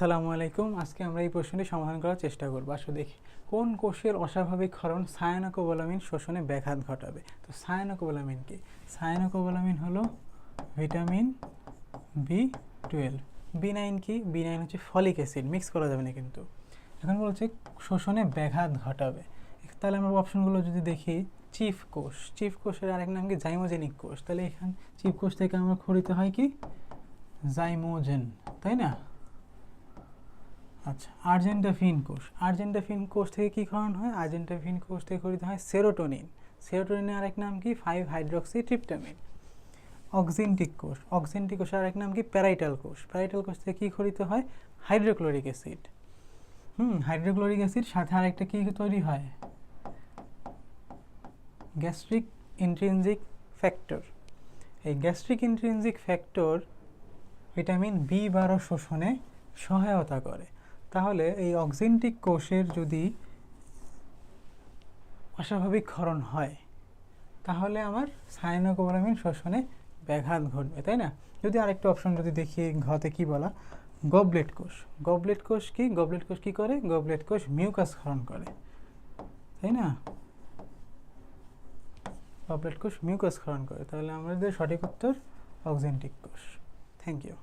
আসসালামু আলাইকুম। আজকে আমরা এই প্রশ্নটি সমাধান করার চেষ্টা করব। আসলে দেখি। কোন কোষের অস্বাভাবিক ক্ষরণ সায়ানোকোবালামিন শোষণে ব্যাঘাত ঘটাবে? তো সায়ানোকোবালামিন কি? সায়ানোকোবালামিন হলো vitamin B twelve. B nine কি? বি নাইন হচ্ছে ফলিক অ্যাসিড। মিক্স করা যাবে না কিন্তু। এখন বলছে শোষণে ব্যাঘাত ঘটাবে। তাহলে আমরা অপশনগুলো যদি দেখি, চিফ কোষ। চিফ কোষের আরেক নাম কি? জাইমোজেনিক কোষ। তাহলে এখান চিফ কোষ থেকে আমরা খরিত হয় কি? জাইমোজেন। তাই না? আচ্ছা আর্জেন্টাফিন কোষ। আর্জেন্টাফিন কোষ থেকে কী ক্ষরণ হয়? আর্জেন্টাফিন কোষ থেকে খরিত হয় সেরোটোনিন। সেরোটোনিনের আরেক নাম কি? ফাইভ হাইড্রক্সি ট্রিপটামিন অক্সিনটিক কোষ। অক্সিনটিক কোষের আরেক নাম কি? প্যারাইটাল কোষ। প্যারাইটাল কোষ থেকে কী খরিত হয়? Hydrochloric acid. হুম, হাইড্রোক্লোরিক অ্যাসিড সাথে আরেকটা কী তৈরি হয়? Gastric intrinsic factor. এই gastric intrinsic factor vitamin B বারো শোষণে সহায়তা করে। তাহলে এই অক্সিনটিক কোষের যদি অস্বাভাবিক ক্ষরণ হয়, তাহলে আমার সাইনোকোবালামিন শোষণে ব্যাঘাত ঘটবে, তাই না? যদি আরেকটা অপশন যদি দেখি ঘতে কি বলা, গবলেট কোষ। গবলেট কোষ কি? গবলেট কোষ কি করে? গবলেট কোষ মিউকাস ক্ষরণ করে, তাই না? গবলেট কোষ মিউকাস ক্ষরণ করে, তাহলে আমাদের সঠিক উত্তর অক্সেন্টিক কোষ। Thank you